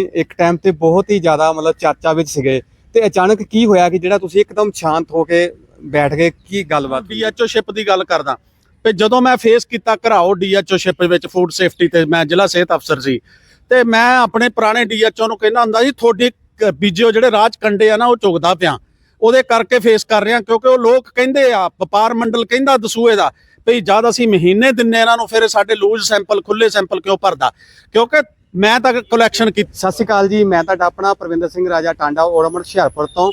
ਇੱਕ ਟਾਈਮ ਤੇ ਬਹੁਤ ਹੀ ਜ਼ਿਆਦਾ ਮਤਲਬ ਚਰਚਾ ਵਿੱਚ ਸੀਗੇ ਤੇ ਅਚਾਨਕ ਕੀ ਹੋਇਆ ਕਿ ਜਿਹੜਾ ਤੁਸੀਂ ਇੱਕਦਮ ਸ਼ਾਂਤ ਹੋ ਕੇ ਬੈਠ ਗਏ? ਕੀ ਗੱਲਬਾਤ ਡੀਐਚਓ ਸ਼ਿਪ ਦੀ ਗੱਲ ਕਰਦਾ। ਤੇ ਜਦੋਂ ਮੈਂ ਫੇਸ ਕੀਤਾ ਘਰਾਓ ਡੀਐਚਓ ਸ਼ਿਪ ਵਿੱਚ ਫੂਡ ਸੇਫਟੀ ਤੇ, ਮੈਂ ਜ਼ਿਲ੍ਹਾ ਸਿਹਤ ਅਫਸਰ ਸੀ। ਤੇ ਮੈਂ ਆਪਣੇ ਪੁਰਾਣੇ ਡੀਐਚਓ ਨੂੰ ਕਹਿੰਦਾ ਹੁੰਦਾ ਜੀ ਤੁਹਾਡੀ ਕ- ਜਿਹੜੇ ਰਾਜ ਕੰਡੇ ਆ ਨਾ, ਉਹ ਚੁਗਦਾ ਪਿਆ। ਉਹਦੇ ਕਰਕੇ ਫੇਸ ਕਰ ਰਿਹਾ, ਕਿਉਂਕਿ ਉਹ ਲੋਕ ਕਹਿੰਦੇ ਆ, ਵਪਾਰ ਮੰਡਲ ਕਹਿੰਦਾ ਦਸੂਏ ਦਾ, ਵੀ ਜਦ ਅਸੀਂ ਮਹੀਨੇ ਦਿੰਨੇ ਇਹਨਾਂ ਨੂੰ, ਫਿਰ ਸਾਡੇ ਲੂਜ਼ ਸੈਂਪਲ ਖੁੱਲੇ ਸੈਂਪਲ ਕਿਉਂ ਭਰਦਾ? ਕਿਉਂਕਿ ਮੈਂ ਤਾਂ ਕਲੈਕਸ਼ਨ ਕੀਤੀ ਸਤਿ ਸ਼੍ਰੀ ਅਕਾਲ ਜੀ, ਮੈਂ ਤੁਹਾਡਾ ਆਪਣਾ ਪ੍ਰਵਿੰਦਰ ਸਿੰਘ ਰਾਜਾ ਟਾਂਡਾ ਔਰਮਰ ਹੁਸ਼ਿਆਰਪੁਰ ਤੋਂ।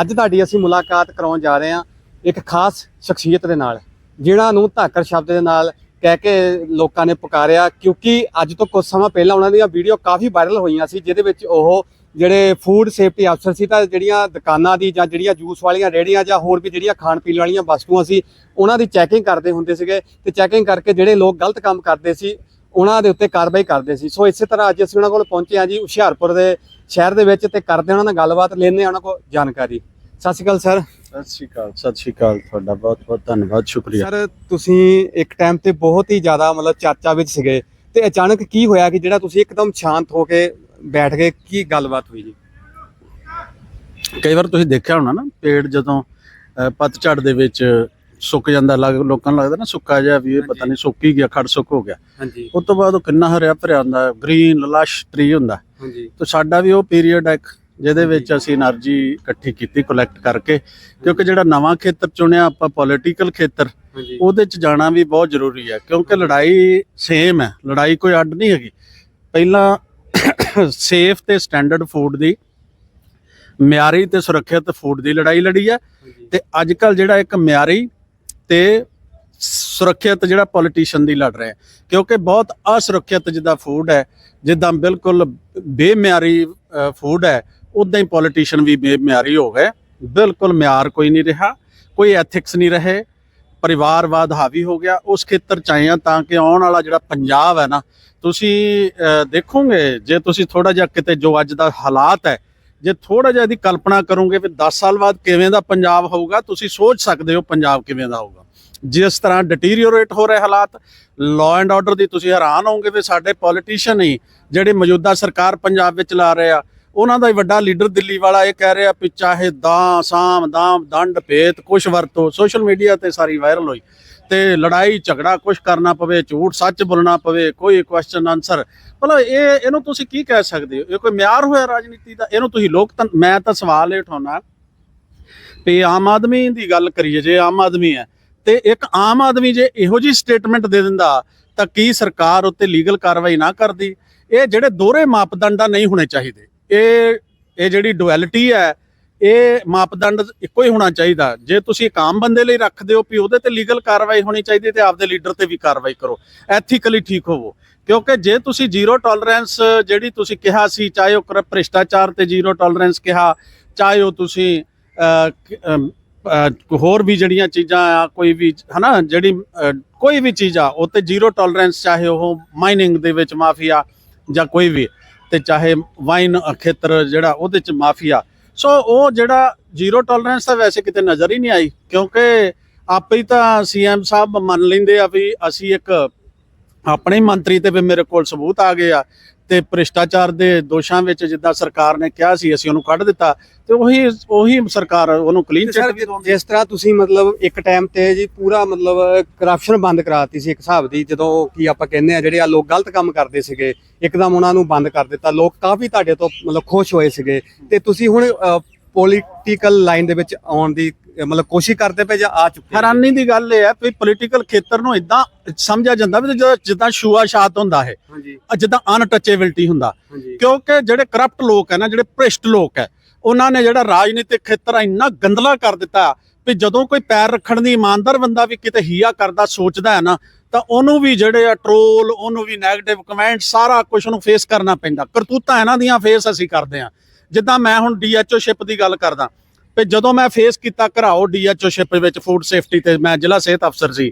ਅੱਜ ਤੁਹਾਡੀ ਅਸੀਂ ਮੁਲਾਕਾਤ ਕਰਾਉਣ ਜਾ ਰਹੇ ਹਾਂ ਇੱਕ ਖਾਸ ਸ਼ਖਸੀਅਤ ਦੇ ਨਾਲ ਜਿਹੜਾ ਨੂੰ ਧਾਕਰ ਸ਼ਬਦ ਦੇ ਨਾਲ ਕਹਿ ਕੇ ਲੋਕਾਂ ਨੇ ਪੁਕਾਰਿਆ, ਕਿਉਂਕਿ ਅੱਜ ਤੋਂ ਕੁਝ ਸਮਾਂ ਪਹਿਲਾਂ ਉਹਨਾਂ ਦੀਆਂ ਵੀਡੀਓ ਕਾਫੀ ਵਾਇਰਲ ਹੋਈਆਂ ਸੀ, ਜਿਹਦੇ ਵਿੱਚ ਉਹ ਜਿਹੜੇ ਫੂਡ ਸੇਫਟੀ ਅਫਸਰ ਸੀ, ਤਾਂ ਜਿਹੜੀਆਂ ਦੁਕਾਨਾਂ ਦੀ ਜਾਂ ਜਿਹੜੀਆਂ ਜੂਸ ਵਾਲੀਆਂ ਰੇਹੜੀਆਂ ਜਾਂ ਹੋਰ ਵੀ ਜਿਹੜੀਆਂ ਖਾਣ ਪੀਣ ਵਾਲੀਆਂ ਵਸਤੂਆਂ ਸੀ, ਉਹਨਾਂ ਦੀ ਚੈਕਿੰਗ ਕਰਦੇ ਹੁੰਦੇ ਸੀਗੇ ਤੇ ਚੈਕਿੰਗ ਕਰਕੇ ਜਿਹੜੇ ਲੋਕ ਗਲਤ ਕੰਮ ਕਰਦੇ ਸੀ ਉਹਨਾਂ ਦੇ ਉੱਤੇ ਕਾਰਵਾਈ ਕਰਦੇ ਸੀ। ਸੋ ਇਸੇ ਤਰ੍ਹਾਂ ਅੱਜ ਅਸੀਂ ਉਹਨਾਂ ਕੋਲ ਪਹੁੰਚੇ ਹਾਂ ਜੀ ਹੁਸ਼ਿਆਰਪੁਰ ਦੇ ਸ਼ਹਿਰ ਦੇ ਵਿੱਚ ਤੇ ਕਰਦੇ ਉਹਨਾਂ ਨਾਲ ਗੱਲਬਾਤ ਹਾਂ ਉਹਨਾਂ ਕੋਲ ਜਾਣਕਾਰੀ। ਸਤਿ ਸ਼੍ਰੀ ਅਕਾਲ ਸਰ। ਸਤਿ ਸ਼੍ਰੀ ਅਕਾਲ ਸਤਿ ਸ਼੍ਰੀ ਅਕਾਲ ਤੁਹਾਡਾ ਬਹੁਤ ਬਹੁਤ ਧੰਨਵਾਦ ਸ਼ੁਕਰੀਆ। ਸਰ ਤੁਸੀਂ ਇੱਕ ਟਾਈਮ ਤੇ ਬਹੁਤ ਹੀ ਜ਼ਿਆਦਾ ਮਤਲਬ ਚਰਚਾ ਵਿੱਚ ਸੀਗੇ ਤੇ ਅਚਾਨਕ ਕੀ ਹੋਇਆ ਕਿ ਜਿਹੜਾ ਤੁਸੀਂ ਇੱਕਦਮ ਸ਼ਾਂਤ ਹੋ ਕੇ ਬੈਠ ਗਏ? ਕੀ ਗੱਲਬਾਤ ਹੋਈ ਜੀ? ਕਈ ਵਾਰ ਤੁਸੀਂ ਦੇਖਿਆ ਹੋਣਾ ਨਾ ਪੇੜ ਜਦੋਂ ਪਤਝੜ ਦੇ ਵਿੱਚ ਸੁੱਕ ਜਾਂਦਾ ਲੱਗ ਲੋਕਾਂ ਨੂੰ ਲੱਗਦਾ ਨਾ ਸੁੱਕਾ ਜਿਹਾ ਵੀ ਇਹ ਪਤਾ ਨਹੀਂ ਸੁੱਕ ਹੀ ਗਿਆ ਖੜ ਸੁੱਕ ਹੋ ਗਿਆ। ਹਾਂਜੀ। ਉਸ ਤੋਂ ਬਾਅਦ ਉਹ ਕਿੰਨਾ ਹਰਿਆ ਭਰਿਆ ਹੁੰਦਾ ਗ੍ਰੀਨ ਲਸ਼ ਟ੍ਰੀ ਹੁੰਦਾ। ਹਾਂਜੀ। ਤੇ ਸਾਡਾ ਵੀ ਉਹ ਪੀਰੀਅਡ ਹੈ ਜਿਹਦੇ ਵਿੱਚ ਅਸੀਂ એનર્ਜੀ ਇਕੱਠੀ ਕੀਤੀ ਕਲੈਕਟ ਕਰਕੇ ਕਿਉਂਕਿ ਜਿਹੜਾ ਨਵਾਂ ਖੇਤਰ ਚੁਣਿਆ ਆਪਾਂ ਪੋਲਿਟੀਕਲ ਖੇਤਰ ਉਹਦੇ ਚ ਜਾਣਾ ਵੀ ਬਹੁਤ ਜ਼ਰੂਰੀ ਹੈ ਕਿਉਂਕਿ ਲੜਾਈ ਸੇਮ ਹੈ ਲੜਾਈ ਕੋਈ ਅੱਡ ਨਹੀਂ ਹੈਗੀ। ਪਹਿਲਾਂ ਸੇਫ ਤੇ ਸਟੈਂਡਰਡ ਫੂਡ ਦੀ ਮਿਆਰੀ ਤੇ ਸੁਰੱਖਿਅਤ ਫੂਡ ਦੀ ਲੜਾਈ ਲੜੀ ਹੈ ਤੇ ਅੱਜ ਕੱਲ ਜਿਹੜਾ ਇੱਕ ਮਿਆਰੀ ਤੇ ਸੁਰੱਖਿਅਤ ਜਿਹੜਾ ਪੋਲੀਟੀਸ਼ੀਅਨ ਦੀ ਲੜ ਰਿਹਾ ਕਿਉਂਕਿ ਬਹੁਤ ਅਸੁਰੱਖਿਅਤ ਜਿੱਦਾਂ ਫੂਡ ਹੈ, ਜਿੱਦਾਂ ਬਿਲਕੁਲ ਬੇਮਿਆਰੀ ਫੂਡ ਹੈ, ਉਦਾਂ ਹੀ ਪੋਲੀਟੀਸ਼ੀਅਨ ਵੀ ਬੇਮਿਆਰੀ ਹੋ ਗਏ। ਬਿਲਕੁਲ ਮਿਆਰ ਕੋਈ ਨਹੀਂ ਰਿਹਾ, ਕੋਈ ਐਥਿਕਸ ਨਹੀਂ ਰਹੇ, ਪਰਿਵਾਰਵਾਦ ਹਾਵੀ ਹੋ ਗਿਆ। ਉਸ ਖੇਤਰ ਚ ਆਏ ਹਾਂ ਤਾਂ ਕਿ ਆਉਣ ਵਾਲਾ ਜਿਹੜਾ ਪੰਜਾਬ ਹੈ ਨਾ, ਤੁਸੀਂ ਦੇਖੋਗੇ, ਜੇ ਤੁਸੀਂ ਥੋੜਾ ਜਿਹਾ ਕਿਤੇ ਜੋ ਅੱਜ ਦਾ ਹਾਲਾਤ ਹੈ ਜੇ ਥੋੜਾ ਜਿਹਾ ਇਹਦੀ ਕਲਪਨਾ ਕਰੋਗੇ ਵੀ 10 ਸਾਲ ਬਾਅਦ ਕਿਵੇਂ ਦਾ ਪੰਜਾਬ ਹੋਊਗਾ, ਤੁਸੀਂ ਸੋਚ ਸਕਦੇ ਹੋ ਪੰਜਾਬ ਕਿਵੇਂ ਦਾ ਹੋਊਗਾ। ਜਿਸ ਤਰ੍ਹਾਂ ਡਿਟੀਰੀਓਰੇਟ ਹੋ ਰਹੇ ਹਾਲਾਤ ਲਾਅ ਐਂਡ ਆਰਡਰ ਦੀ ਤੁਸੀਂ ਹੈਰਾਨ ਹੋਵੋਗੇ ਵੀ ਸਾਡੇ ਪੋਲੀਟੀਸ਼ੀਅਨ ਹੀ ਜਿਹੜੇ ਮੌਜੂਦਾ ਸਰਕਾਰ ਪੰਜਾਬ ਵਿੱਚ ਲਾ ਰਹੇ ਆ ਉਹਨਾਂ ਦਾ ਵੱਡਾ ਲੀਡਰ ਦਿੱਲੀ ਵਾਲਾ ਇਹ ਕਹਿ ਰਿਹਾ ਵੀ ਚਾਹੇ ਦਾਂ ਸਾਮ, ਦਾਮ, ਦੰਡ, ਭੇਤ, ਕੁਛ ਵਰਤੋ ਸੋਸ਼ਲ ਮੀਡੀਆ ਤੇ ਸਾਰੀ ਵਾਇਰਲ ਹੋਈ। ਤੇ ਲੜਾਈ, ਝਗੜਾ ਕੁਛ ਕਰਨਾ ਪਵੇ, ਝੂਠ ਸੱਚ ਬੋਲਣਾ ਪਵੇ, ਕੋਈ ਕੁਐਸਚਨ ਆਨਸਰ ਮਤਲਬ ਇਹ, ਇਹਨੂੰ ਤੁਸੀਂ ਕੀ ਕਹਿ ਸਕਦੇ ਹੋ? ਇਹ ਕੋਈ ਮਿਆਰ ਹੋਇਆ ਰਾਜਨੀਤੀ ਦਾ? ਇਹਨੂੰ ਤੁਸੀਂ ਲੋਕ ਮੈਂ ਤਾਂ ਸਵਾਲ ਇਹ ਉਠਾਉਣਾ ਵੀ ਆਮ ਆਦਮੀ ਦੀ ਗੱਲ ਕਰੀਏ, ਜੇ ਆਮ ਆਦਮੀ ਹੈ, ਤੇ ਇੱਕ ਆਮ ਆਦਮੀ ਜੇ ਇਹੋ ਜੀ ਸਟੇਟਮੈਂਟ ਦੇ ਦਿੰਦਾ, ਤਾਂ ਕੀ ਸਰਕਾਰ ਉੱਤੇ ਲੀਗਲ ਕਾਰਵਾਈ ਨਾ ਕਰਦੀ? ਇਹ ਜਿਹੜੇ ਦੋਹਰੇ ਮਾਪਦੰਡਾਂ ਨਹੀਂ ਹੋਣੇ ਚਾਹੀਦੇ। ਇਹ ਇਹ ਜਿਹੜੀ ਡੁਐਲਿਟੀ ਹੈ, ਇਹ ਮਾਪਦੰਡ ਇੱਕੋ ਹੀ ਹੋਣਾ ਚਾਹੀਦਾ। ਜੇ ਤੁਸੀਂ ਇੱਕ ਆਮ ਬੰਦੇ ਲਈ ਰੱਖਦੇ ਹੋ ਵੀ ਉਹਦੇ ਤੇ ਲੀਗਲ ਕਾਰਵਾਈ ਹੋਣੀ ਚਾਹੀਦੀ ਤੇ ਆਪਦੇ ਲੀਡਰ ਤੇ ਵੀ ਕਾਰਵਾਈ ਕਰੋ। ਐਥੀਕਲੀ ਠੀਕ ਹੋਵੋ। ਕਿਉਂਕਿ ਜੇ ਤੁਸੀਂ ਜ਼ੀਰੋ ਟੋਲਰੈਂਸ ਜਿਹੜੀ ਤੁਸੀਂ ਕਿਹਾ ਸੀ, ਚਾਹੇ ਉਹ ਕਰ- ਭ੍ਰਿਸ਼ਟਾਚਾਰ ਤੇ ਜ਼ੀਰੋ ਟੋਲਰੈਂਸ ਕਿਹਾ, ਚਾਹੇ ਉਹ ਤੁਸੀਂ ਹੋਰ ਵੀ ਜਿਹੜੀਆਂ ਚੀਜ਼ਾਂ ਆ, ਕੋਈ ਵੀ, ਹਨਾ, ਜਿਹੜੀ ਕੋਈ ਵੀ ਚੀਜ਼ ਆ, ਉਹ ਤੇ ਜ਼ੀਰੋ ਟੋਲਰੈਂਸ ਚਾਹੇ ਉਹ ਮਾਈਨਿੰਗ ਦੇ ਵਿੱਚ ਮਾਫੀਆ ਜਾਂ ਕੋਈ ਵੀ। ਤੇ ਚਾਹੇ ਵਾਈਨ ਖੇਤਰ ਜਿਹੜਾ ਉਹਦੇ ਚ ਮਾਫੀਆ। ਸੋ ਉਹ ਜਿਹੜਾ ਜ਼ੀਰੋ ਟੋਲਰੈਂਸ ਤਾਂ ਵੈਸੇ ਕਿਤੇ ਨਜ਼ਰ ਹੀ ਨਹੀਂ ਆਈ, ਕਿਉਂਕਿ ਆਪੇ ਹੀ ਤਾਂ ਸੀਐਮ ਸਾਹਿਬ ਮੰਨ ਲੈਂਦੇ ਆ ਵੀ ਅਸੀਂ ਇੱਕ ਆਪਣੇ ਮੰਤਰੀ ਤੇ ਵੀ ਮੇਰੇ ਕੋਲ ਸਬੂਤ ਆ ਗਏ ਆ। ਤੇ ਭ੍ਰਿਸ਼ਟਾਚਾਰ ਦੇ ਦੋਸ਼ਾਂ ਵਿੱਚ ਜਿੱਦਾਂ ਸਰਕਾਰ ਨੇ ਕਿਹਾ ਸੀ ਅਸੀਂ ਉਹਨੂੰ ਕੱਢ ਦਿੱਤਾ ਤੇ ਉਹੀ ਉਹੀ ਸਰਕਾਰ ਉਹਨੂੰ ਕਲੀਨ ਚਿੱਟ ਵੀ ਜਿਸ ਤਰ੍ਹਾਂ ਤੁਸੀਂ ਮਤਲਬ ਇੱਕ ਟਾਈਮ ਤੇ ਜੀ ਪੂਰਾ ਮਤਲਬ ਕਰਪਸ਼ਨ ਬੰਦ ਕਰਾਤੀ ਸੀ ਇੱਕ ਹਿਸਾਬ ਦੀ ਜਦੋਂ ਕੀ ਆਪਾਂ ਕਹਿੰਦੇ ਆ ਜਿਹੜੇ ਆ ਲੋਕ ਗਲਤ ਕੰਮ ਕਰਦੇ ਸੀਗੇ ਇੱਕਦਮ ਉਹਨਾਂ ਨੂੰ ਬੰਦ ਕਰ ਦਿੱਤਾ। ਲੋਕ ਕਾਫੀ ਤੁਹਾਡੇ ਤੋਂ ਮਤਲਬ ਖੁਸ਼ ਹੋਏ ਸੀਗੇ। ਤੇ ਤੁਸੀਂ ਹੁਣ ਪੋਲੀਟੀਕਲ ਲਾਈਨ ਦੇ ਵਿੱਚ ਆਉਣ ਦੀ ਮਤਲਬ ਕੋਸ਼ਿਸ਼ ਕਰਦੇ ਪਏ ਜਾਂ ਆ ਚੁੱਕੇ ਹੈਰਾਨੀ ਦੀ ਗੱਲ ਇਹ ਹੈ ਵੀ ਪੋਲੀਟੀਕਲ ਖੇਤਰ ਨੂੰ ਇਦਾਂ ਸਮਝਿਆ ਜਾਂਦਾ ਵੀ ਜਿੱਦਾਂ ਜਿੱਦਾਂ ਸ਼ੂਆ ਸ਼ਾਤ ਹੁੰਦਾ ਹੈ ਹਾਂਜੀ। ਅਹ ਜਿੱਦਾਂ ਅਨਟੱਚੇਬਿਲਟੀ ਹੁੰਦਾ। ਹਾਂਜੀ। ਕਿਉਂਕਿ ਜਿਹੜੇ ਕਰਪਟ ਲੋਕ ਹੈ ਨਾ ਜਿਹੜੇ ਭ੍ਰਿਸ਼ਟ ਲੋਕ ਹੈ ਉਹਨਾਂ ਨੇ ਜਿਹੜਾ ਰਾਜਨੀਤਿਕ ਖੇਤਰ ਇੰਨਾ ਗੰਦਲਾ ਕਰ ਦਿੱਤਾ ਵੀ ਜਦੋਂ ਕੋਈ ਪੈਰ ਰੱਖਣ ਦੀ ਇਮਾਨਦਾਰ ਬੰਦਾ ਵੀ ਕਿਤੇ ਹੀਆ ਕਰਦਾ ਸੋਚਦਾ ਹੈ ਨਾ ਤਾਂ ਉਹਨੂੰ ਵੀ ਜਿਹੜੇ ਆ ਟ੍ਰੋਲ ਉਹਨੂੰ ਵੀ 네ਗੇਟਿਵ ਕਮੈਂਟ ਸਾਰਾ ਕੁਝ ਉਹਨੂੰ ਫੇਸ ਕਰਨਾ ਪੈਂਦਾ। ਕਰਤੂਤਾਂ ਇਹਨਾਂ ਦੀਆਂ ਫੇਸ ਅਸੀਂ ਕਰਦੇ ਆ ਜਿੱਦਾਂ ਮੈਂ ਹੁਣ ਡੀਐਚਓ ਸ਼ਿਪ ਦੀ ਗੱਲ ਕਰਦਾ, ਵੀ ਜਦੋਂ ਮੈਂ ਫੇਸ ਕੀਤਾ ਘਰਾਓ ਡੀਐਚਓ ਸ਼ਿਪ ਵਿੱਚ ਫੂਡ ਸੇਫਟੀ ਤੇ, ਮੈਂ ਜ਼ਿਲ੍ਹਾ ਸਿਹਤ ਅਫਸਰ ਸੀ,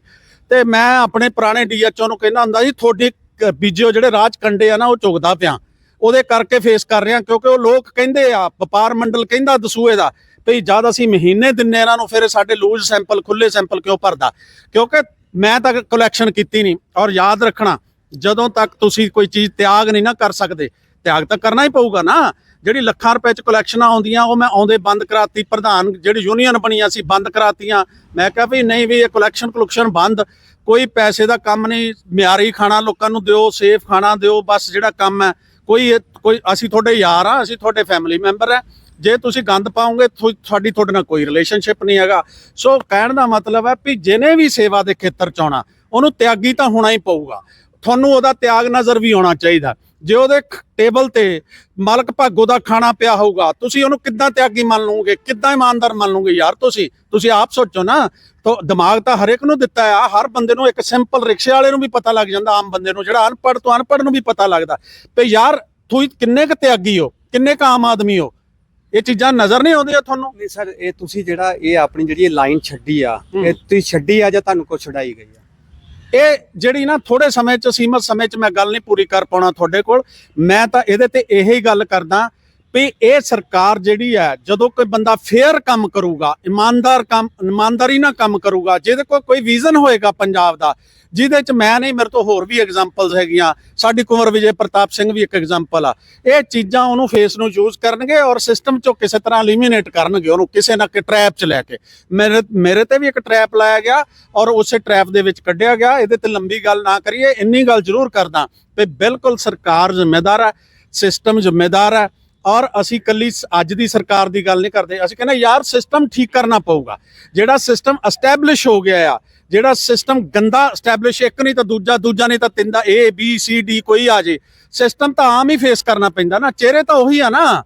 ਤੇ ਮੈਂ ਆਪਣੇ ਪੁਰਾਣੇ ਡੀਐਚਓ ਨੂੰ ਕਹਿੰਦਾ ਹੁੰਦਾ ਜੀ ਤੁਹਾਡੀ ਕ- ਬੀਜਿਓ ਜਿਹੜੇ ਰਾਜ ਕੰਡੇ ਆ ਨਾ, ਉਹ ਚੁਗਦਾ ਪਿਆ। ਉਹਦੇ ਕਰਕੇ ਫੇਸ ਕਰ ਰਿਹਾ, ਕਿਉਂਕਿ ਉਹ ਲੋਕ ਕਹਿੰਦੇ ਆ, ਵਪਾਰ ਮੰਡਲ ਕਹਿੰਦਾ ਦਸੂਏ ਦਾ, ਵੀ ਜਦ ਅਸੀਂ ਮਹੀਨੇ ਦਿੰਨੇ ਇਹਨਾਂ ਨੂੰ, ਫਿਰ ਸਾਡੇ ਲੂਜ਼ ਸੈਂਪਲ ਖੁੱਲੇ ਸੈਂਪਲ ਕਿਉਂ ਭਰਦਾ? ਕਿਉਂਕਿ ਮੈਂ ਤਾਂ ਕਲੈਕਸ਼ਨ ਕੀਤੀ ਨਹੀਂ ਔਰ ਯਾਦ ਰੱਖਣਾ, ਜਦੋਂ ਤੱਕ ਤੁਸੀਂ ਕੋਈ ਚੀਜ਼ ਤਿਆਗ ਨਹੀਂ ਨਾ ਕਰ ਸਕਦੇ, ਤਿਆਗ ਤਾਂ ਕਰਨਾ ਹੀ ਪਊਗਾ ਨਾ। ਜਿਹੜੀ ਲੱਖਾਂ ਰੁਪਏ ਚ ਕਲੈਕਸ਼ਨਾਂ ਆਉਂਦੀਆਂ, ਉਹ ਮੈਂ ਆਉਂਦੇ ਬੰਦ ਕਰਾਤੀ। ਪ੍ਰਧਾਨ ਜਿਹੜੀ ਯੂਨੀਅਨ ਬਣੀਆਂ ਸੀ, ਬੰਦ ਕਰਾਤੀਆਂ। ਮੈਂ ਕਿਹਾ ਵੀ ਨਹੀਂ ਵੀ ਇਹ ਕਲੈਕਸ਼ਨ ਕਲੈਕਸ਼ਨ ਬੰਦ। ਕੋਈ ਪੈਸੇ ਦਾ ਕੰਮ ਨਹੀਂ, ਮਿਆਰੀ ਖਾਣਾ ਲੋਕਾਂ ਨੂੰ ਦਿਓ ਸੇਫ ਖਾਣਾ ਦਿਓ, ਬਸ ਜਿਹੜਾ ਕੰਮ ਹੈ। ਕੋਈ ਇਹ- ਕੋਈ, ਅਸੀਂ ਤੁਹਾਡੇ ਯਾਰ ਆ, ਅਸੀਂ ਤੁਹਾਡੇ ਫੈਮਿਲੀ ਮੈਂਬਰ ਹੈ ਜੇ ਤੁਸੀਂ ਗੰਦ ਪਾਉਂਗੇ ਤੁਹਾਡੀ ਤੁਹਾਡੇ ਨਾਲ ਕੋਈ ਰਿਲੇਸ਼ਨਸ਼ਿਪ ਨਹੀਂ ਹੈਗਾ। ਸੋ ਕਹਿਣ ਦਾ ਮਤਲਬ ਹੈ ਵੀ ਜਿਹਨੇ ਵੀ ਸੇਵਾ ਦੇ ਖੇਤਰ ਚ ਆਉਣਾ, ਉਹਨੂੰ ਤਿਆਗੀ ਤਾਂ ਹੋਣਾ ਹੀ ਪਊਗਾ। ਤੁਹਾਨੂੰ ਉਹਦਾ ਤਿਆਗ ਨਜ਼ਰ ਵੀ ਆਉਣਾ ਚਾਹੀਦਾ। ਜੇ ਉਹਦੇ ਟੇਬਲ ਤੇ ਮਾਲਕ ਭਾਗੋ ਦਾ ਖਾਣਾ ਪਿਆ ਹੋਊਗਾ ਤੁਸੀਂ ਉਹਨੂੰ ਕਿੱਦਾਂ ਤਿਆਗੀ ਮੰਨ ਲਓਗੇ ਕਿੱਦਾਂ ਇਮਾਨਦਾਰ ਮੰਨ ਲਓਗੇ ਯਾਰ ਤੁਸੀਂ? ਤੁਸੀਂ ਆਪ ਸੋਚੋ ਨਾ। ਤੋ ਦਿਮਾਗ ਤਾਂ ਹਰੇਕ ਨੂੰ ਦਿੱਤਾ ਆ ਹਰ ਬੰਦੇ ਨੂੰ ਇੱਕ ਸਿੰਪਲ ਰਿਕਸ਼ੇ ਵਾਲੇ ਨੂੰ ਵੀ ਪਤਾ ਲੱਗ ਜਾਂਦਾ ਆਮ ਬੰਦੇ ਨੂੰ ਜਿਹੜਾ ਅਨਪੜ੍ਹ ਤੋਂ ਅਨਪੜ੍ਹ ਨੂੰ ਵੀ ਪਤਾ ਲੱਗਦਾ। ਤੇ ਯਾਰ ਤੁਸੀਂ ਕਿੰਨੇ ਕੁ ਤਿਆਗੀ ਹੋ? ਕਿੰਨੇ ਕੁ ਆਮ ਆਦਮੀ ਹੋ? ਇਹ ਚੀਜ਼ਾਂ ਨਜ਼ਰ ਨਹੀਂ ਆਉਂਦੀਆਂ ਤੁਹਾਨੂੰ? ਨਹੀਂ ਸਰ ਇਹ ਤੁਸੀਂ ਜਿਹੜਾ ਇਹ ਆਪਣੀ ਜਿਹੜੀ ਲਾਈਨ ਛੱਡੀ ਆ। ਇਹ ਤੁਸੀਂ ਛੱਡੀ ਆ ਜਾਂ ਤੁਹਾਨੂੰ ਕੋ ਛਡਾਈ ਗਈ ਆ? ਇਹ ਜਿਹੜੀ ਨਾ ਥੋੜੇ ਸਮੇਂ ਚ ਸੀਮਤ ਸਮੇਂ ਚ ਮੈਂ ਗੱਲ ਨਹੀਂ ਪੂਰੀ ਕਰ ਪਾਉਣਾ ਤੁਹਾਡੇ ਕੋਲ। ਮੈਂ ਤਾਂ ਇਹਦੇ ਤੇ ਇਹੀ ਗੱਲ ਕਰਦਾ ਵੀ ਇਹ ਸਰਕਾਰ ਜਿਹੜੀ ਹੈ, ਜਦੋਂ ਕੋਈ ਬੰਦਾ ਫੇਅਰ ਕੰਮ ਕਰੂਗਾ, ਇਮਾਨਦਾਰ ਕੰਮ, ਇਮਾਨਦਾਰੀ ਨਾਲ ਕੰਮ ਕਰੂਗਾ, ਜਿਹਦੇ ਕੋਲ ਕੋਈ ਵਿਜ਼ਨ ਹੋਏਗਾ ਪੰਜਾਬ ਦਾ, ਜਿਹਦੇ ਚ ਮੈਂ ਨਹੀਂ, ਮੇਰੇ ਤੋਂ ਹੋਰ ਵੀ ਐਗਜ਼ਾਮਪਲਸ ਹੈਗੀਆਂ। ਸਾਡੀ ਕੁੰਵਰ ਵਿਜੇ ਪ੍ਰਤਾਪ ਸਿੰਘ ਵੀ ਇੱਕ ਐਗਜ਼ਾਮਪਲ ਆ। ਇਹ ਚੀਜ਼ਾਂ ਉਹਨੂੰ ਫੇਸ ਨੂੰ ਯੂਜ਼ ਕਰਨਗੇ ਔਰ ਸਿਸਟਮ ਚੋਂ ਕਿਸੇ ਤਰ੍ਹਾਂ ਐਲੀਮੀਨੇਟ ਕਰਨਗੇ ਉਹਨੂੰ, ਕਿਸੇ ਨਾ ਕਿ ਟ੍ਰੈਪ ਚ ਲੈ ਕੇ। ਮੇਰੇ ਮੇਰੇ ਤੇ ਵੀ ਇੱਕ ਟ੍ਰੈਪ ਲਾਇਆ ਗਿਆ ਔਰ ਉਸੇ ਟ੍ਰੈਪ ਦੇ ਵਿੱਚ ਕੱਢਿਆ ਗਿਆ। ਇਹਦੇ ਤੇ ਲੰਬੀ ਗੱਲ ਨਾ ਕਰੀਏ, ਇੰਨੀ ਗੱਲ ਜ਼ਰੂਰ ਕਰਦਾ ਵੀ ਬਿਲਕੁਲ ਸਰਕਾਰ ਜ਼ਿੰਮੇਦਾਰ ਹੈ ਸਿਸਟਮ ਜ਼ਿੰਮੇਦਾਰ ਹੈ ਔਰ ਅਸੀਂ ਕੱਲੀ ਅੱਜ ਦੀ ਸਰਕਾਰ ਦੀ ਗੱਲ ਨਹੀਂ ਕਰਦੇ। ਅਸੀਂ ਕਹਿੰਦੇ ਯਾਰ ਸਿਸਟਮ ਠੀਕ ਕਰਨਾ ਪਊਗਾ। ਜਿਹੜਾ ਸਿਸਟਮ ਐਸਟੈਬਲਿਸ਼ ਹੋ ਗਿਆ ਆ, ਜਿਹੜਾ ਸਿਸਟਮ ਗੰਦਾ ਐਸਟੈਬਲਿਸ਼ ਇੱਕ ਨਹੀਂ ਤਾਂ ਦੂਜਾ ਦੂਜਾ ਨਹੀਂ ਤਾਂ ਤਿੰਨ ਦਾ ਏ ਬੀ ਸੀ ਡੀ ਕੋਈ ਆ ਜੇ। ਸਿਸਟਮ ਤਾਂ ਆਮ ਹੀ ਫੇਸ ਕਰਨਾ ਪੈਂਦਾ ਨਾ। ਚਿਹਰੇ ਤਾਂ ਉਹੀ ਆ ਨਾ।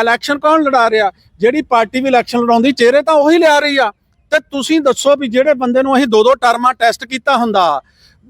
ਇਲੈਕਸ਼ਨ ਕੌਣ ਲੜਾ ਰਿਹਾ? ਜਿਹੜੀ ਪਾਰਟੀ ਵੀ ਇਲੈਕਸ਼ਨ ਲੜਾਉਂਦੀ, ਚਿਹਰੇ ਤਾਂ ਉਹੀ ਲਿਆ ਰਹੀ ਆ। ਤੇ ਤੁਸੀਂ ਦੱਸੋ ਵੀ ਜਿਹੜੇ ਬੰਦੇ ਨੂੰ ਅਸੀਂ ਦੋ ਦੋ ਟਰਮਾਂ ਟੈਸਟ ਕੀਤਾ ਹੁੰਦਾ,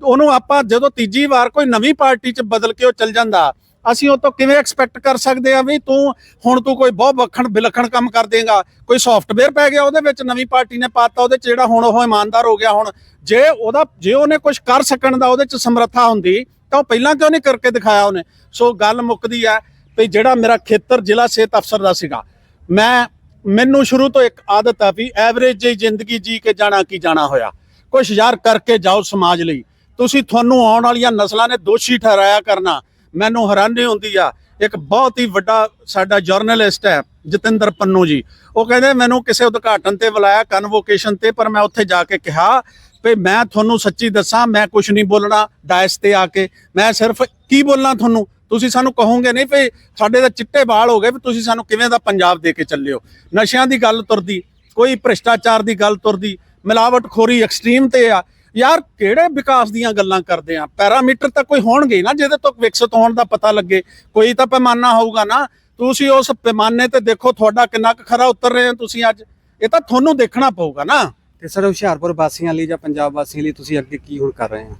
ਉਹਨੂੰ ਆਪਾਂ ਜਦੋਂ ਤੀਜੀ ਵਾਰ ਕੋਈ ਨਵੀਂ ਪਾਰਟੀ 'ਚ ਬਦਲ ਕੇ ਉਹ ਚੱਲ ਜਾਂਦਾ ਅਸੀਂ ਉਹ ਤੋਂ ਕਿਵੇਂ ਐਕਸਪੈਕਟ ਕਰ ਸਕਦੇ ਆ ਵੀ ਤੂੰ ਹੁਣ ਤੂੰ ਕੋਈ ਬਹੁਤ ਵੱਖਣ ਵਿਲੱਖਣ ਕੰਮ ਕਰ ਦੇਗਾ, ਕੋਈ ਸੌਫਟਵੇਅਰ ਪੈ ਗਿਆ ਉਹਦੇ ਵਿੱਚ, ਨਵੀਂ ਪਾਰਟੀ ਨੇ ਪਾਤਾ ਉਹਦੇ 'ਚ ਜਿਹੜਾ ਹੁਣ ਉਹ ਇਮਾਨਦਾਰ ਹੋ ਗਿਆ ਹੁਣ, ਜੇ ਉਹਦਾ, ਜੇ ਉਹਨੇ ਕੁਝ ਕਰ ਸਕਣ ਦਾ ਉਹਦੇ 'ਚ ਸਮਰੱਥਾ ਹੁੰਦੀ, ਤਾਂ ਉਹ ਪਹਿਲਾਂ ਕਿਉਂ ਨਹੀਂ ਕਰਕੇ ਦਿਖਾਇਆ ਉਹਨੇ? ਸੋ ਗੱਲ ਮੁੱਕਦੀ ਆ ਵੀ ਜਿਹੜਾ ਮੇਰਾ ਖੇਤਰ ਜ਼ਿਲ੍ਹਾ ਸਿਹਤ ਅਫਸਰ ਦਾ ਸੀਗਾ, ਮੈਂ, ਮੈਨੂੰ ਸ਼ੁਰੂ ਤੋਂ ਇੱਕ ਆਦਤ ਆ ਵੀ ਐਵਰੇਜ ਜਿਹੀ ਜ਼ਿੰਦਗੀ ਜੀ ਕੇ ਜਾਣਾ ਕੀ ਜਾਣਾ ਹੋਇਆ। ਕੁਛ ਯਾਰ ਕਰਕੇ ਜਾਓ ਸਮਾਜ ਲਈ। ਤੁਸੀਂ ਤੁਹਾਨੂੰ ਆਉਣ ਵਾਲੀਆਂ ਨਸਲਾਂ ਨੇ ਦੋਸ਼ੀ ਠਹਿਰਾਇਆ ਕਰਨਾ। ਮੈਨੂੰ ਹੈਰਾਨੀ ਹੁੰਦੀ ਆ। ਇੱਕ ਬਹੁਤ ਹੀ ਵੱਡਾ ਸਾਡਾ ਜਰਨਲਿਸਟ ਹੈ, ਜਤਿੰਦਰ ਪੰਨੂ ਜੀ। ਉਹ ਕਹਿੰਦੇ, ਮੈਨੂੰ ਕਿਸੇ ਉਦਘਾਟਨ ਤੇ ਬੁਲਾਇਆ ਕਨਵੋਕੇਸ਼ਨ ਤੇ, ਪਰ ਮੈਂ ਉੱਥੇ ਜਾ ਕੇ ਕਿਹਾ ਵੀ ਮੈਂ ਤੁਹਾਨੂੰ ਸੱਚੀ ਦੱਸਾਂ, ਮੈਂ ਕੁਝ ਨਹੀਂ ਬੋਲਣਾ ਡਾਇਸ ਤੇ ਆ ਕੇ। ਮੈਂ ਸਿਰਫ ਕੀ ਬੋਲਣਾ ਤੁਹਾਨੂੰ? ਤੁਸੀਂ ਸਾਨੂੰ ਕਹੋਗੇ ਨਹੀਂ ਵੀ ਸਾਡੇ ਤਾਂ ਚਿੱਟੇ ਵਾਲ ਹੋ ਗਏ ਵੀ ਤੁਸੀਂ ਸਾਨੂੰ ਕਿਵੇਂ ਦਾ ਪੰਜਾਬ ਦੇ ਕੇ ਚੱਲਿਓ ਨਸ਼ਿਆਂ ਦੀ ਗੱਲ ਤੁਰਦੀ, ਕੋਈ ਭ੍ਰਿਸ਼ਟਾਚਾਰ ਦੀ ਗੱਲ ਤੁਰਦੀ, ਮਿਲਾਵਟਖੋਰੀ ਐਕਸਟ੍ਰੀਮ ਤੇ ਆ। ਯਾਰ ਕਿਹੜੇ ਵਿਕਾਸ ਦੀਆਂ ਗੱਲਾਂ ਕਰਦੇ ਆ? ਪੈਰਾਮੀਟਰ ਤਾਂ ਕੋਈ ਹੋਣਗੇ ਨਾ ਜਿਹਦੇ ਤੋਂ ਵਿਕਸਿਤ ਹੋਣ ਦਾ ਪਤਾ ਲੱਗੇ। ਕੋਈ ਤਾਂ ਪੈਮਾਨਾ ਹੋਊਗਾ ਨਾ। ਤੁਸੀਂ ਉਸ ਪੈਮਾਨੇ ਤੇ ਦੇਖੋ ਤੁਹਾਡਾ ਕਿੰਨਾ ਕੁ ਖਰਾ ਉਤਰ ਰਹੇ ਹੋ ਤੁਸੀਂ ਅੱਜ। ਇਹ ਤਾਂ ਤੁਹਾਨੂੰ ਦੇਖਣਾ ਪਊਗਾ ਨਾ। ਤੇ ਸਰ ਹੁਸ਼ਿਆਰਪੁਰ ਵਾਸੀਆਂ ਲਈ ਜਾਂ ਪੰਜਾਬ ਵਾਸੀਆਂ ਲਈ ਤੁਸੀਂ ਅੱਗੇ ਕੀ ਹੁਣ ਕਰ ਰਹੇ ਹੋ?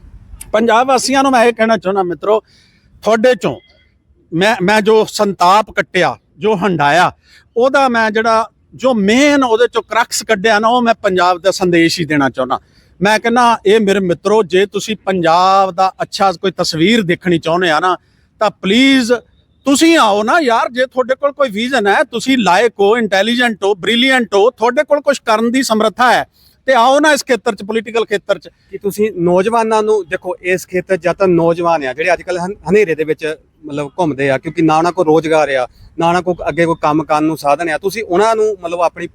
ਪੰਜਾਬ ਵਾਸੀਆਂ ਨੂੰ ਮੈਂ ਇਹ ਕਹਿਣਾ ਚਾਹੁੰਦਾ ਮਿੱਤਰੋ ਤੁਹਾਡੇ ਚੋਂ ਮੈਂ ਮੈਂ ਜੋ ਸੰਤਾਪ ਕੱਟਿਆ ਜੋ ਹੰਡਾਇਆ ਉਹਦਾ ਮੈਂ ਜਿਹੜਾ ਜੋ ਮੇਨ ਉਹਦੇ ਚੋਂ ਕਰਕਸ ਕੱਢਿਆ ਨਾ ਉਹ ਮੈਂ ਪੰਜਾਬ ਦਾ ਸੰਦੇਸ਼ ਹੀ ਦੇਣਾ ਚਾਹੁੰਦਾ। ਮੈਂ ਕਹਿੰਦਾ, ਇਹ ਮੇਰੇ ਮਿੱਤਰੋ, ਜੇ ਤੁਸੀਂ ਪੰਜਾਬ ਦਾ ਅੱਛਾ ਕੋਈ ਤਸਵੀਰ ਦੇਖਣੀ ਚਾਹੁੰਦੇ ਆ ਨਾ, ਤਾਂ ਪਲੀਜ਼ ਤੁਸੀਂ ਆਓ ਨਾ ਯਾਰ, ਜੇ ਤੁਹਾਡੇ ਕੋਲ ਕੋਈ ਵਿਜ਼ਨ ਹੈ, ਤੁਸੀਂ ਲਾਇਕ ਹੋ ਇੰਟੈਲੀਜੈਂਟ ਹੋ ਬ੍ਰਿਲੀਅੰਟ ਹੋ, ਤੁਹਾਡੇ ਕੋਲ ਕੁਝ ਕਰਨ ਦੀ ਸਮਰੱਥਾ ਹੈ, ਤੇ ਆਓ ਨਾ ਇਸ ਖੇਤਰ 'ਚ ਪੋਲੀਟੀਕਲ ਖੇਤਰ 'ਚ। ਕਿ ਤੁਸੀਂ ਨੌਜਵਾਨਾਂ ਨੂੰ, ਦੇਖੋ, ਇਸ ਖੇਤਰ 'ਚ ਜਾਂ ਤਾਂ ਨੌਜਵਾਨ ਆ, ਜਿਹੜੇ ਅੱਜ ਕੱਲ ਹਨੇਰੇ ਦੇ ਵਿੱਚ ਮਤਲਬ ਘੁੰਮਦੇ ਆ, ਕਿਉਂਕਿ ਨਾ ਉਹਨਾਂ ਕੋਲ ਰੋਜ਼ਗਾਰ ਆ, ਨਾ ਉਹਨਾਂ ਕੋਲ ਅੱਗੇ ਕੋਈ ਕੰਮ ਕਰਨ ਨੂੰ ਸਾਧਨ ਆ, ਤੁਸੀਂ ਉਹਨਾਂ ਨੂੰ ਮਤਲਬ ਆਪਣੀ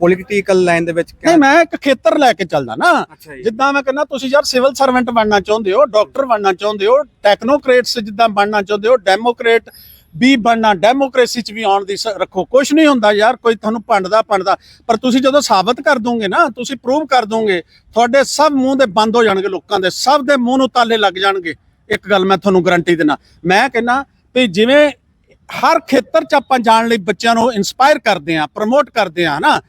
ਪੋਲੀਟੀਕਲ ਲਾਈਨ ਦੇ ਵਿੱਚ ਨਹੀਂ ਮੈਂ ਇੱਕ ਖੇਤਰ ਲੈ ਕੇ ਚੱਲਦਾ ਨਾ। ਅੱਛਾ ਜੀ। ਜਿੱਦਾਂ ਮੈਂ ਕਹਿੰਦਾ ਤੁਸੀਂ ਯਾਰ ਸਿਵਲ ਸਰਵੈਂਟ ਬਣਨਾ ਚਾਹੁੰਦੇ ਹੋ ਡਾਕਟਰ ਬਣਨਾ ਚਾਹੁੰਦੇ ਹੋ ਟੈਕਨੋਕ੍ਰੇਟਸ ਜਿੱਦਾਂ ਬਣਨਾ ਚਾਹੁੰਦੇ ਹੋ ਡੈਮੋਕ੍ਰੇਟ ਵੀ ਬਣਨਾ ਡੈਮੋਕ੍ਰੇਸੀ ਚ ਵੀ ਆਉਣ ਦੀ ਸ- ਰੱਖੋ। ਕੁਝ ਨਹੀਂ ਹੁੰਦਾ ਯਾਰ ਕੋਈ ਤੁਹਾਨੂੰ ਭੰਡਦਾ ਭੰਡਦਾ। ਪਰ ਤੁਸੀਂ ਜਦੋਂ ਸਾਬਤ ਕਰ ਦੋਗੇ ਨਾ ਤੁਸੀਂ ਪ੍ਰੂਵ ਕਰ ਦੋਗੇ ਤੁਹਾਡੇ ਸਭ ਮੂੰਹ ਦੇ ਬੰਦ ਹੋ ਜਾਣਗੇ ਲੋਕਾਂ ਦੇ ਸਭ ਦੇ ਮੂੰਹ ਨੂੰ ਤਾਲੇ ਲੱਗ ਜਾਣਗੇ। ਇੱਕ ਗੱਲ ਮੈਂ ਤੁਹਾਨੂੰ ਗਾਰੰਟੀ ਦਿੰਦਾ ਮੈਂ ਕਹਿੰਦਾ ਵੀ ਜਿਵੇਂ ਹਰ ਖੇਤਰ ਚ ਆਪਾਂ ਜਾਣ ਲਈ ਬੱਚਿਆਂ ਨੂੰ ਇਨਸਪਾਇਰ ਕਰਦੇ ਆ ਪ੍ਰਮੋਟ ਕਰਦੇ ਆ ਨਾ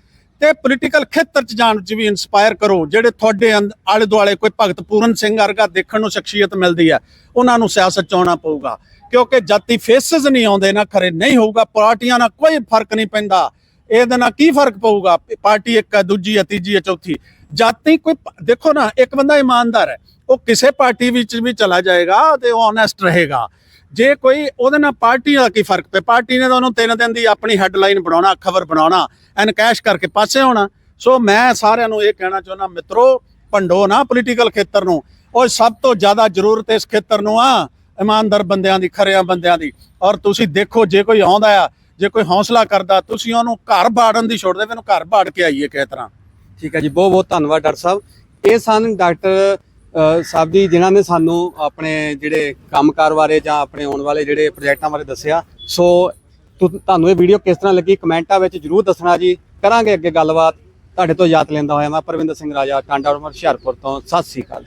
ਤੇ ਪੋਲੀਟੀਕਲ ਖੇਤਰ ਚ ਜਾਣ ਚ ਵੀ ਇਨਸਪਾਇਰ ਕਰੋ, ਜਿਹੜੇ ਤੁਹਾਡੇ ਆਲੇ ਦੁਆਲੇ ਕੋਈ ਭਗਤ ਪੂਰਨ ਸਿੰਘ ਵਰਗਾ ਦੇਖਣ ਨੂੰ ਸ਼ਖਸੀਅਤ ਮਿਲਦੀ ਹੈ, ਉਹਨਾਂ ਨੂੰ ਸਿਆਸਤ ਚ ਆਉਣਾ ਪਊਗਾ। ਕਿਉਂਕਿ ਜਾਤੀ ਫੇਸਸ ਨਹੀਂ ਆਉਂਦੇ, ਨਾ ਖਰੇ ਨਹੀਂ ਹੋਊਗਾ, ਪਾਰਟੀਆਂ ਨਾਲ ਕੋਈ ਫ਼ਰਕ ਨਹੀਂ ਪੈਂਦਾ। ਇਹਦੇ ਨਾਲ ਕੀ ਫ਼ਰਕ ਪਊਗਾ? ਪਾਰਟੀ ਇੱਕ ਹੈ, ਦੂਜੀ ਹੈ, ਤੀਜੀ ਹੈ, ਚੌਥੀ। ਜਾਤੀ ਕੋਈ ਦੇਖੋ ਨਾ, ਇੱਕ ਬੰਦਾ ਇਮਾਨਦਾਰ ਹੈ, ਉਹ ਕਿਸੇ ਪਾਰਟੀ ਵਿੱਚ ਵੀ ਚਲਾ ਜਾਏਗਾ ਤੇ ਉਹ ਓਨੈਸਟ ਰਹੇਗਾ। ਜੇ ਕੋਈ ਉਹਦੇ ਨਾਲ ਪਾਰਟੀ ਦਾ ਕੀ ਫ਼ਰਕ ਪਿਆ? ਪਾਰਟੀ ਨੇ ਤਾਂ ਉਹਨੂੰ ਤਿੰਨ ਦਿਨ ਦੀ ਆਪਣੀ ਹੈਡਲਾਈਨ ਬਣਾਉਣਾ ਖਬਰ ਬਣਾਉਣਾ ਐਨਕੈਸ਼ ਕਰਕੇ ਪਾਸੇ ਹੋਣਾ ਸੋ ਮੈਂ ਸਾਰਿਆਂ ਨੂੰ ਇਹ ਕਹਿਣਾ ਚਾਹੁੰਦਾ, ਮਿੱਤਰੋ, ਭੰਡੋ ਨਾ ਪੋਲੀਟੀਕਲ ਖੇਤਰ ਨੂੰ। ਉਹ ਸਭ ਤੋਂ ਜ਼ਿਆਦਾ ਜ਼ਰੂਰਤ ਇਸ ਖੇਤਰ ਨੂੰ ਆ, ਇਮਾਨਦਾਰ ਬੰਦਿਆਂ ਦੀ, ਖਰਿਆਂ ਬੰਦਿਆਂ ਦੀ। ਔਰ ਤੁਸੀਂ ਦੇਖੋ, ਜੇ ਕੋਈ ਆਉਂਦਾ ਆ, ਜੇ ਕੋਈ ਹੌਸਲਾ ਕਰਦਾ, ਤੁਸੀਂ ਉਹਨੂੰ ਘਰ ਬਾੜਨ ਦੀ ਛੋੜਦੇ ਮੈਨੂੰ ਘਰ ਬਾੜ ਕੇ ਆਈਏ ਕਿਸੇ ਤਰ੍ਹਾਂ। ਠੀਕ ਹੈ ਜੀ ਬਹੁਤ ਬਹੁਤ ਧੰਨਵਾਦ ਡਾਕਟਰ ਸਾਹਿਬ। ਇਹ ਸਨ ਡਾਕਟਰ ਸਾਹਿਬ ਜੀ ਜਿਨ੍ਹਾਂ ਨੇ ਸਾਨੂੰ ਆਪਣੇ ਜਿਹੜੇ ਕੰਮਕਾਰ ਬਾਰੇ ਜਾਂ ਆਪਣੇ ਆਉਣ ਵਾਲੇ ਜਿਹੜੇ ਪ੍ਰੋਜੈਕਟਾਂ ਬਾਰੇ ਦੱਸਿਆ, ਸੋ ਤੁ- ਤੁਹਾਨੂੰ ਇਹ ਵੀਡੀਓ ਕਿਸ ਤਰ੍ਹਾਂ ਲੱਗੀ ਕਮੈਂਟਾਂ ਵਿੱਚ ਜਰੂਰ ਦੱਸਣਾ ਜੀ। ਕਰਾਂਗੇ ਅੱਗੇ ਗੱਲਬਾਤ। ਤੁਹਾਡੇ ਤੋਂ ਯਾਦ ਲੈਂਦਾ ਹੋਇਆ ਮੈਂ ਪਰਵਿੰਦਰ ਸਿੰਘ ਰਾਜਾ, ਟਾਂਡਾ ਉਮਰ ਹੁਸ਼ਿਆਰਪੁਰ ਤੋਂ। ਸਤਿ ਸ੍ਰੀ ਅਕਾਲ